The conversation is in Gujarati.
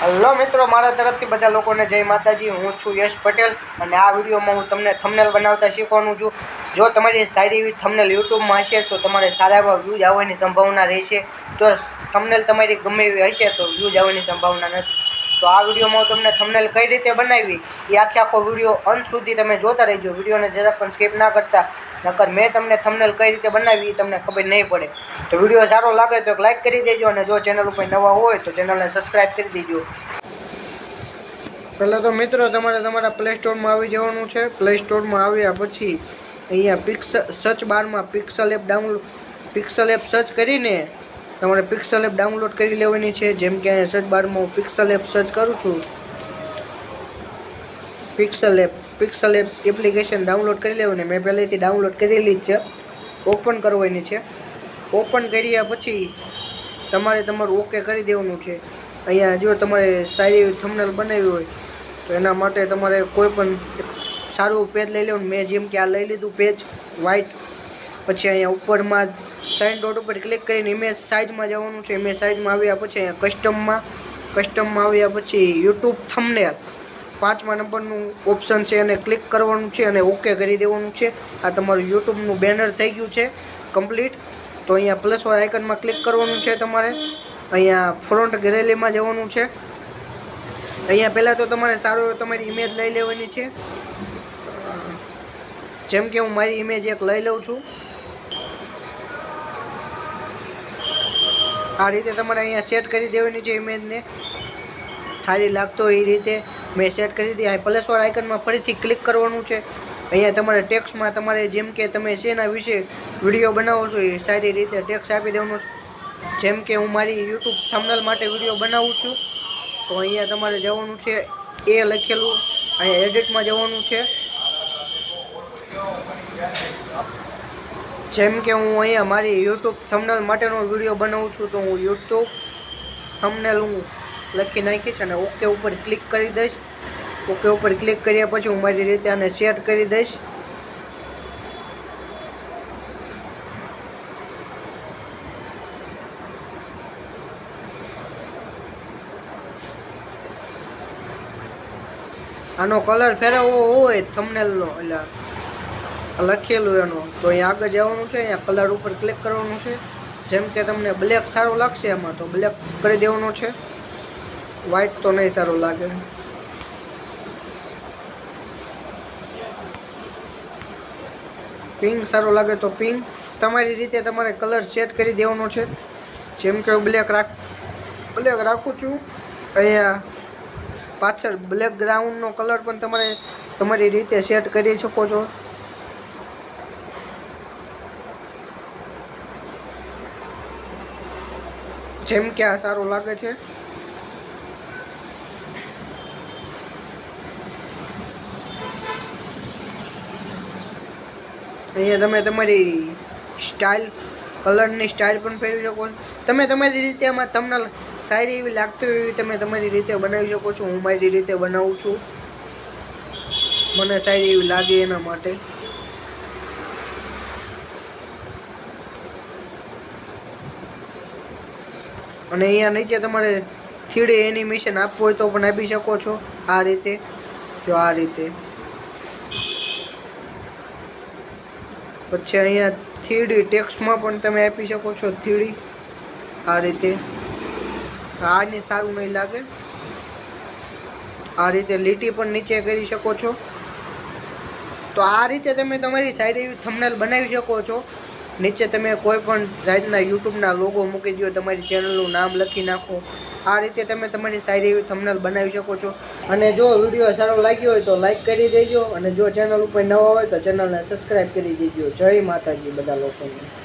હલો મિત્રો, મારા તરફથી બધા લોકોને જય માતાજી. હું છું યશ પટેલ અને આ વિડીયોમાં હું તમને થમનેલ બનાવતા શીખવાનું છું. જો તમારી સારી એવી થમનેલ યુટ્યુબમાં હશે તો તમારે સારા એવા વ્યૂઝ આવવાની સંભાવના રહેશે. તો થમનેલ તમારી ગમે એવી હશે તો વ્યૂઝ આવવાની સંભાવના નથી. તો આ વિડીયોમાં તમને થંબનેલ કઈ રીતે બનાવી, એ આખે આખો વીડિયો અંત સુધી તમે જોતા રહેજો. વિડીયોને જરાક પણ સ્કીપ ના કરતા, નકર મેં તમને થંબનેલ કઈ રીતે બનાવી એ તમને ખબર નહીં પડે. તો વીડિયો સારો લાગે તો લાઈક કરી દેજો અને જો ચેનલ ઉપર નવા હોય તો ચેનલને સબસ્ક્રાઈબ કરી દેજો. પહેલાં તો મિત્રો, તમારે તમારા પ્લે સ્ટોરમાં આવી જવાનું છે. પ્લે સ્ટોરમાં આવ્યા પછી અહીંયા પિક્સ સર્ચ બારમાં pixel app download pixel app search કરીને તમારે પિક્સલ એપ ડાઉનલોડ કરી લેવાની છે. જેમ કે અહીંયા સર્ચ બારમાં પિક્સલ એપ સર્ચ કરું છું. Pixel app pixel app application download કરી લેવાની. મેં પહેલેથી ડાઉનલોડ કરેલી જ છે. ઓપન કરવાની છે. ઓપન કર્યા પછી તમારે તમારું ઓકે કરી દેવાનું છે. અહીંયા જો તમારે સારી એવી થમનલ બનાવી હોય, તો એના માટે તમારે કોઈ પણ સારું પેજ લઈ લેવાનું. મેં જેમ કે આ લઈ લીધું પેજ વ્હાઇટ પછી અહીંયા ઉપરમાં જ ત્રણ ડોટ ઉપર ક્લિક કરીને ઇમેજ સાઇઝમાં જવાનું છે. ઇમેજ સાઇઝમાં આવ્યા પછી અહીંયા કસ્ટમમાં કસ્ટમમાં આવ્યા પછી યુટ્યુબ થંબનેલ પાંચમા નંબરનું ઓપ્શન છે એને ક્લિક કરવાનું છે અને ઓકે કરી દેવાનું છે. આ તમારું યુટ્યુબનું બેનર થઈ ગયું છે. કમ્પ્લીટ તો અહીંયા પ્લસ વાળા આઇકનમાં ક્લિક કરવાનું છે તમારે. અહીંયા ફ્રન્ટ ગેલેરીમાં જવાનું છે. અહીંયા પહેલાં તો તમારે સારો તમારી ઇમેજ લઈ લેવાની છે. જેમ કે હું મારી ઇમેજ એક લઈ લઉં છું. આ રીતે તમારે અહીંયા સેટ કરી દેવાની છે ઇમેજને સારી લાગતો એ રીતે મેં સેટ કરી દીધી. અહીં પ્લસ આઇકનમાં ફરીથી ક્લિક કરવાનું છે. અહીંયા તમારે ટેક્સમાં તમારે જેમ કે તમે શેના વિશે વીડિયો બનાવો છો એ સારી રીતે ટેક્સ આપી દેવાનો જેમ કે હું મારી યુટ્યુબ થમનલ માટે વીડિયો બનાવું છું. તો અહીંયા તમારે જવાનું છે એ લખેલું. અહીંયા એડિટમાં જવાનું છે. જેમ કે હું અહીંયા મારી યુટ્યુબ થંબનેલ માટેનો વીડિયો બનાવું છું, તો હું યુટ્યુબ થંબનેલ હું લખી નાખીશ અને ઓકે ઉપર ક્લિક કરી દઈશ. ઓકે ઉપર ક્લિક કર્યા પછી હું મારી રીતે આને સેટ કરી દઈશ. આનો કલર ફેરવવો હોય થંબનેલનો એટલે લખેલું એનું. તો અહીંયા આગળ જવાનું છે, અહીંયા કલર ઉપર ક્લિક કરવાનું છે. જેમ કે તમને બ્લેક સારો લાગશે એમાં, તો બ્લેક કરી દેવાનો છે. વ્હાઇટ તો નહીં સારું લાગે. પિંક સારું લાગે તો પિંક તમારી રીતે તમારે કલર સેટ કરી દેવાનો છે. જેમ કે હું બ્લેક રાખ બ્લેક રાખું છું. અહીંયા પાછળ બ્લેક ગ્રાઉન્ડનો કલર પણ તમારે, તમારી રીતે સેટ કરી શકો છો. જેમ કે આ સારું લાગે છે. અહીંયા તમે તમારી સ્ટાઇલ, કલરની સ્ટાઇલ પણ ફેરવી શકો છો. તમે તમારી રીતે આમાં તમને સારી એવી લાગતી હોય એવી તમે તમારી રીતે બનાવી શકો છો. હું મારી રીતે બનાવું છું. મને સારી એવી લાગે એના માટે. અને અહીંયા નીચે તમારે થ્રીડી એનિમેશન આપવું હોય તો પણ આપી શકો છો. આ રીતે. જો આ રીતે. પછી અહીંયા થ્રીડી ટેક્સમાં પણ તમે આપી શકો છો થ્રીડી. આ રીતે. આની સારું નહીં લાગે. આ રીતે લીટી પણ નીચે કરી શકો છો. તો આ રીતે તમે તમારી સાઈડ એવી થમનેલ બનાવી શકો છો. નીચે તમે કોઈ પણ જાતના યુટ્યુબના લોગો મૂકી દો તમારી ચેનલનું નામ લખી નાખો. આ રીતે તમે તમારી સારી એવી થંબનેલ બનાવી શકો છો. અને જો વીડિયો સારો લાગ્યો હોય તો લાઇક કરી દેજો. અને જો ચેનલ ઉપર નવા હોય તો ચેનલને સબસ્ક્રાઈબ કરી દેજો. જય માતાજી બધા લોકોને.